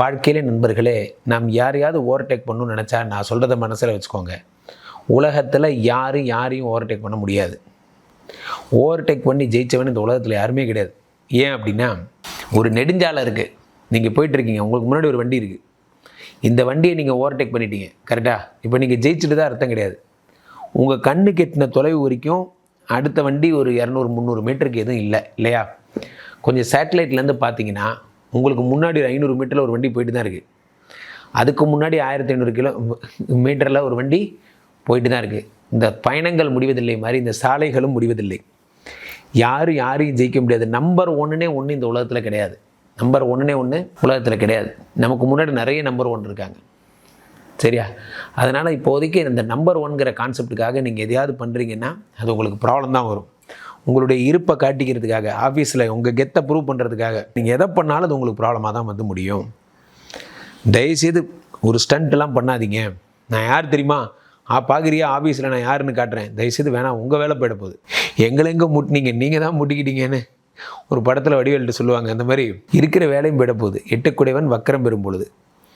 வாழ்க்கையிலே நண்பர்களே நாம் யாரையாவது ஓவர்டேக் பண்ணணும்னு நினச்சா நான் சொல்கிறத மனசில் வச்சுக்கோங்க. உலகத்தில் யாரும் யாரையும் ஓவர்டேக் பண்ண முடியாது. ஓவர்டேக் பண்ணி ஜெயித்தவன் இந்த உலகத்தில் யாருமே கிடையாது. ஏன் அப்படின்னா ஒரு நெடுஞ்சாலை இருக்குது நீங்கள் போயிட்டுருக்கீங்க உங்களுக்கு முன்னாடி ஒரு வண்டி இருக்குது இந்த வண்டியை நீங்கள் ஓவர்டேக் பண்ணிட்டீங்க. கரெக்டாக இப்போ நீங்கள் ஜெயிச்சுட்டு தான் அர்த்தம் கிடையாது. உங்கள் கண்ணு கெட்டின தொலைவு வரைக்கும் அடுத்த வண்டி ஒரு இரநூறு முந்நூறு மீட்டருக்கு எதுவும் இல்லை இல்லையா? கொஞ்சம் சேட்டலைட்லேருந்து பார்த்தீங்கன்னா உங்களுக்கு முன்னாடி ஒரு ஐநூறு மீட்டரில் ஒரு வண்டி போயிட்டு தான் இருக்குது அதுக்கு முன்னாடி ஆயிரத்தி ஐநூறு கிலோ மீட்டரில் ஒரு வண்டி போயிட்டு தான் இருக்குது இந்த பயணங்கள் முடிவதில்லை மாதிரி இந்த சாலைகளும் முடிவதில்லை. யாரும் யாரையும் ஜெயிக்க முடியாது. நம்பர் ஒன்றுனே ஒன்று இந்த உலகத்தில் கிடையாது. நம்பர் ஒன்றுனே ஒன்று உலகத்தில் கிடையாது. நமக்கு முன்னாடி நிறைய நம்பர் ஒன் இருக்காங்க. சரியா? அதனால் இப்போதைக்கு இந்த நம்பர் ஒன்கிற கான்செப்டுக்காக நீங்கள் எதையாவது பண்ணுறீங்கன்னா அது உங்களுக்கு ப்ராப்ளம் தான் வரும். உங்களுடைய இருப்பை காட்டிக்கிறதுக்காக ஆஃபீஸில் உங்கள் கெத்தை ப்ரூவ் பண்ணுறதுக்காக நீங்கள் எதை பண்ணாலும் அது உங்களுக்கு ப்ராப்ளமாக தான் வந்து முடியும். தயவுசெய்து ஒரு ஸ்டண்ட்லாம் பண்ணாதீங்க. நான் யார் தெரியுமா? ஆ பார்க்குறியா ஆஃபீஸில் நான் யாருன்னு காட்டுறேன். தயவுசெய்து வேணாம் உங்கள் வேலை போயிட போகுது. எங்களை எங்கே முட்டினீங்க நீங்கள் தான் முட்டிக்கிட்டீங்கன்னு ஒரு படத்தில் வடிவேல்ட்டு சொல்லுவாங்க. அந்த மாதிரி இருக்கிற வேலையும் போயிட போகுது. எட்டுக்குடையவன் வக்கரம் பெறும் பொழுது.